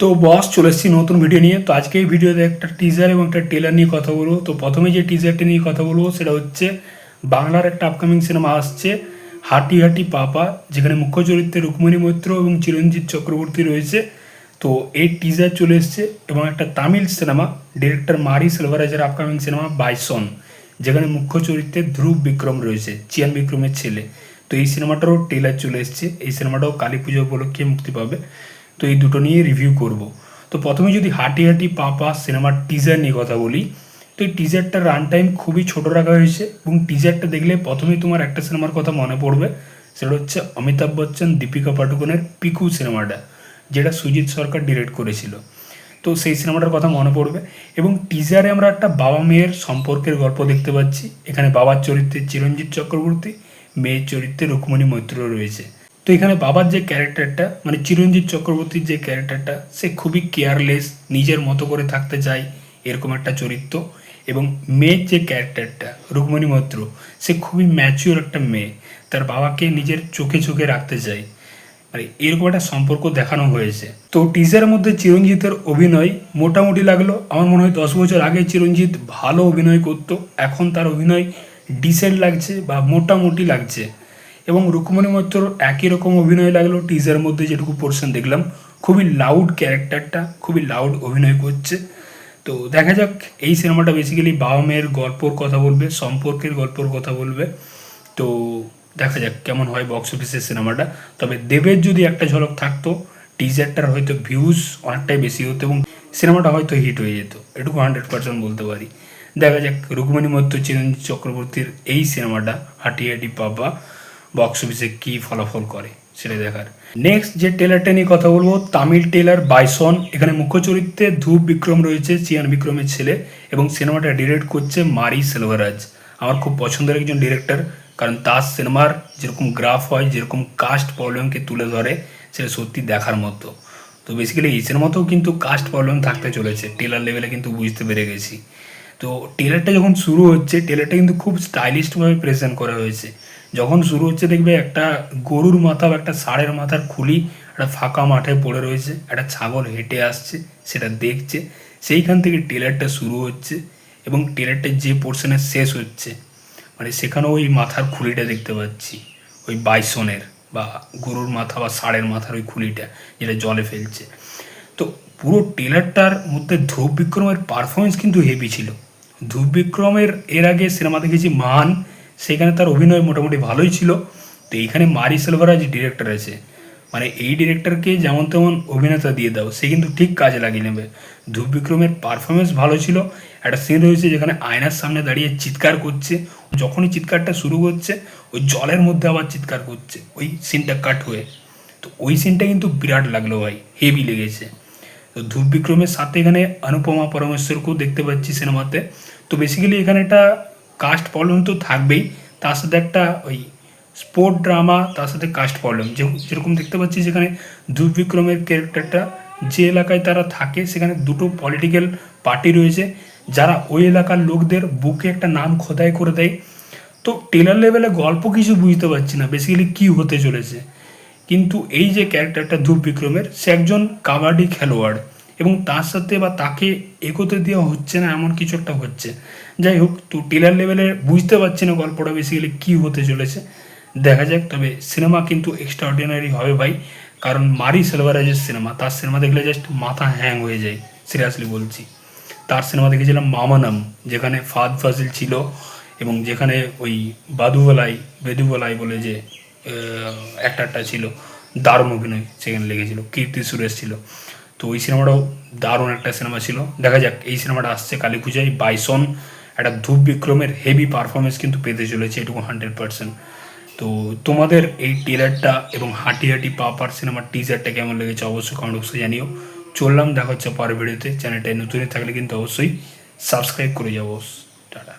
তো বস চলে এসেছি নতুন ভিডিও নিয়ে। তো আজকে এই ভিডিওতে একটা টিজার এবং একটা টেলার নিয়ে কথা বলব। তো প্রথমে যে টিজারটি নিয়ে কথা বলব, সেটা হচ্ছে বাংলার একটা আপকামিং সিনেমা আসছে, হাটি হাটি পাপা, যেখানে মুখ্য চরিত্রে রুক্মণী মৈত্র এবং চিরঞ্জিত চক্রবর্তী রয়েছে। তো এই টিজার চলে এসছে এবং একটা তামিল সিনেমা ডিরেক্টর মারি সেলভারাজের আপকামিং সিনেমা বাইসন যেখানে মুখ্য চরিত্রে ধ্রুব বিক্রম রয়েছে, চিয়ান বিক্রমের ছেলে। তো এই সিনেমাটারও টেলার চলে এসছে। এই সিনেমাটাও কালী পুজো উপলক্ষে মুক্তি পাবে। তো এই দুটো নিয়ে রিভিউ করব। তো প্রথমে যদি হাঁটি হাঁটি পাপা সিনেমার টিজার নিয়ে কথা বলি, তো এই টিজারটার রান টাইম খুবই ছোট রাখা হয়েছে এবং টিজারটা দেখলে প্রথমেই তোমার একটা সিনেমার কথা মনে পড়বে, সেটা হচ্ছে অমিতাভ বচ্চন, দীপিকা পাডুকোনের পিকু সিনেমাটা যেটা সুজিত সরকার ডিরেক্ট করেছিল। তো সেই সিনেমাটার কথা মনে পড়বে এবং টিজারে আমরা একটা বাবা মেয়ের সম্পর্কের গল্প দেখতে পাচ্ছি। এখানে বাবার চরিত্রে চিরঞ্জিত চক্রবর্তী, মেয়ের চরিত্রে রুক্মণী মৈত্র রয়েছে। তো এখানে বাবার যে ক্যারেক্টারটা মানে চিরঞ্জিত চক্রবর্তীর যে ক্যারেক্টারটা, সে খুবই কেয়ারলেস, নিজের মতো করে থাকতে চায়, এরকম একটা চরিত্র। এবং মেয়ের যে ক্যারেক্টারটা, রুক্মণী মৈত্র, সে খুবই ম্যাচিওর একটা মেয়ে। তার বাবাকে নিজের চোখে চোখে রাখতে চায়। মানে এরকম একটা সম্পর্ক দেখানো হয়েছে। তো টিজারের মধ্যে চিরঞ্জিতের অভিনয় মোটামুটি লাগল। আমার মনে হয় দশ বছর আগে চিরঞ্জিত ভালো অভিনয় করতো। এখন তার অভিনয় ডিসেন্ট লাগছে বা মোটামুটি লাগছে। এবং রুক্মণী মৈত্র একই রকম অভিনয় লাগল টিজারের মধ্যে যেটুকু পোর্শন দেখলাম। খুবই লাউড ক্যারেক্টারটা খুবই লাউড অভিনয় করছে। তো দেখা যাক, এই সিনেমাটা বেসিক্যালি বাবা মেয়ের গল্পর কথা বলবে, সম্পর্কের গল্পর কথা বলবে। তো দেখা যাক কেমন হয় বক্স অফিসের সিনেমাটা। তবে দেবের যদি একটা ঝলক থাকতো টিজারটার হয়তো ভিউজ অনেকটাই বেশি হতো এবং সিনেমাটা হয়তো হিট হয়ে যেত। এটুকু হান্ড্রেড পার্সেন্ট বলতে পারি। দেখা যাক, রুক্মণী মৈত্র, চিরঞ্জিত চক্রবর্তীর এই সিনেমাটা হাঁটি হাঁটি পাপা বক্স অফিসে কী ফলাফল করে সেটা দেখার। নেক্সট যে টেলারটা নিয়ে কথা বলব, তামিল টেলার বাইসন এখানে মুখ্য চরিত্রে ধূপ বিক্রম রয়েছে, চিয়ান বিক্রমের ছেলে, এবং সিনেমাটা ডিরেক্ট করছে মারি সেলভারাজ। আমার খুব পছন্দের একজন ডিরেক্টর কারণ তার সিনেমার যেরকম গ্রাফ হয়, যেরকম কাস্ট প্রবলেমকে তুলে ধরে, সেটা সত্যি দেখার মতো। তো বেসিক্যালি এই সিনেমাতেও কিন্তু কাস্ট প্রবলেম থাকতে চলেছে টেলার লেভেলে কিন্তু বুঝতে পেরে গেছি। তো টেলারটা যখন শুরু হচ্ছে টেলারটা কিন্তু খুব স্টাইলিশভাবে প্রেজেন্ট করা হয়েছে। যখন শুরু হচ্ছে দেখবে একটা গরুর মাথা বা একটা ষাঁড়ের মাথার খুলি একটা ফাঁকা মাঠে পড়ে রয়েছে, একটা ছাগল হেঁটে আসছে, সেটা দেখছে, সেইখান থেকে টেলারটা শুরু হচ্ছে এবং টেলারটা যে পোর্শনে শেষ হচ্ছে মানে সেখানেও ওই মাথার খুলিটা দেখতে পাচ্ছি, ওই বাইসনের বা গরুর মাথা বা ষাঁড়ের মাথার ওই খুলিটা যেটা জলে ফেলছে। তো পুরো টেলারটার মধ্যে ধ্রুব বিক্রমের পারফরমেন্স কিন্তু হেভি ছিল। ধ্রুব বিক্রমের এর আগে সিনেমা দেখেছি মান সেখানে তার অভিনয় মোটামুটি ভালোই ছিল। তো এইখানে মারি সেলভারাজ ডিরেক্টর আছে। মানে এই ডিরেক্টরকে যেমন তেমন অভিনেতা দিয়ে দাও, সে কিন্তু ঠিক কাজে লাগিয়ে নেবে। ধ্রুব বিক্রমের পারফরমেন্স ভালো ছিল। একটা সিন রয়েছে যেখানে আয়নার সামনে দাঁড়িয়ে চিৎকার করছে। যখনই চিৎকারটা শুরু করছে ওই জলের মধ্যে আবার চিৎকার করছে। ওই সিনটা কাট হয়ে। তো ওই সিনটা কিন্তু বিরাট লাগল ভাই হেভি লেগেছে। তো ধ্রুব বিক্রমের সাথে এখানে অনুপমা পরমেশ্বরকেও দেখতে পাচ্ছি সিনেমাতে তো বেসিক্যালি এখানে একটা কাস্ট প্রবলেম তো থাকবেই। তার সাথে একটা ওই স্পোর্ট ড্রামা তার সাথে কাস্ট প্রবলেম যেরকম দেখতে পাচ্ছি যেখানে ধ্রুব বিক্রমের ক্যারেক্টারটা যে এলাকায় তারা থাকে, সেখানে দুটো পলিটিক্যাল পার্টি রয়েছে। যারা ওই এলাকার লোকদের বুকে একটা নাম খোদাই করে দেয়। তো টেলার লেভেলে গল্প কিছু বুঝতে পারছি না বেসিক্যালি কী হতে চলেছে। কিন্তু এই যে ক্যারেক্টারটা ধ্রুব বিক্রমের, সে একজন কাবাডি খেলোয়াড় এবং তার সাথে বা তাকে এগোতে দেওয়া হচ্ছে না, এমন কিছু একটা হচ্ছে। যাই হোক, তো টেলার লেভেলে বুঝতে পারছি না গল্পটা বেসিক্যালি কী হতে চলেছে। দেখা যাক, তবে সিনেমা কিন্তু এক্সট্রা অর্ডিনারি হবে ভাই, কারণ মারি সেলভারাজের সিনেমা তার সিনেমা দেখলে জাস্ট মাথা হ্যাং হয়ে যায় সিরিয়াসলি বলছি। তার সিনেমা দেখেছিলাম মামানাম, যেখানে ফাদ ফাজিল ছিল এবং যেখানে ওই বাদুবলাই বেদুবলাই বলে যে অ্যাক্টারটা ছিল, দারুণ অভিনয় সেখানে লেগেছিল, কীর্তি সুরেশ ছিল। তো ওই সিনেমাটাও দারুণ একটা সিনেমা ছিল। দেখা যাক, এই সিনেমাটা আসছে কালী পূজায় বাইসন একটা ধূপ বিক্রমের হেভি পারফরমেন্স কিন্তু পেতে চলেছে এটুকু হান্ড্রেড পার্সেন্ট তো তোমাদের এই টেলারটা এবং হাঁটি হাঁটি পাপার সিনেমার টিজারটা কেমন লেগেছে অবশ্যই কমেন্ট বক্সে জানিও। চললাম, দেখা হচ্ছে পরের ভিডিওতে চ্যানেলটায় নতুন থাকলে কিন্তু অবশ্যই সাবস্ক্রাইব করে যাব। টাটা।